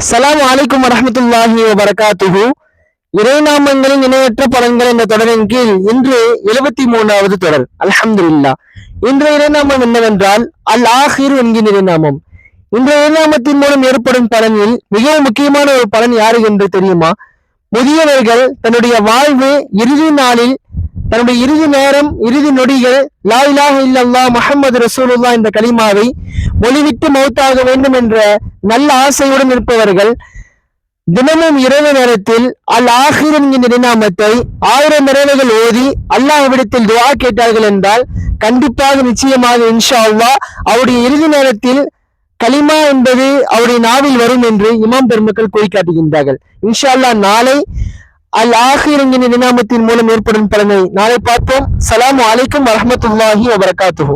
அஸ்ஸலாமு அலைக்கும் வரமத்துல்லாஹி வபரகாத்துஹு இறைநாமங்களின் இணையற்ற பலன்கள் என்ற தொடரின் கீழ் இன்று எழுபத்தி மூணாவது தொடர். அல்ஹம்துலில்லாஹ் இன்றைய இறைநாமம் என்னவென்றால் அல் ஆஹிர் என்கிற இறைநாமம் இந்த இறைநாமத்தின் மூலம் ஏற்படும் பலனில் மிகவும் முக்கியமான ஒரு பலன் யாரு என்று தெரியுமா? முதியவர்கள் தன்னுடைய வாழ்வு இறுதி நாளில் தன்னுடைய இறுதி நேரம் இறுதி நொடிகள் லா இல்லல்லா முகமது ரசூலுல்லா இந்த என்ற கலிமாவை மொழிவிட்டு மௌத்தாக வேண்டும் என்ற நல்ல ஆசையுடன் இருப்பவர்கள் தினமும் இரவு நேரத்தில் அல் ஆஹிர் என்ற நினாமத்தை ஆயிரம் இரவுகள் ஓதி அல்லாஹ்விடத்தில் துவா கேட்டார்கள் என்றால் கண்டிப்பாக நிச்சயமாக இன்ஷா அல்லா அவருடைய இறுதி நேரத்தில் கலிமா என்பது அவருடைய நாவில் வரும் என்று இமாம் பெருமக்கள் குறிக்காட்டுகின்றார்கள். இன்ஷா அல்லாஹ் நாளை அல் ஆஹிரங்கின் என்கின்ற மூலம் ஏற்படும் பலனை நாளை பார்ப்போம். சலாமு அலைக்கும் வரமத்துல்லாஹி வபரகாத்துஹு.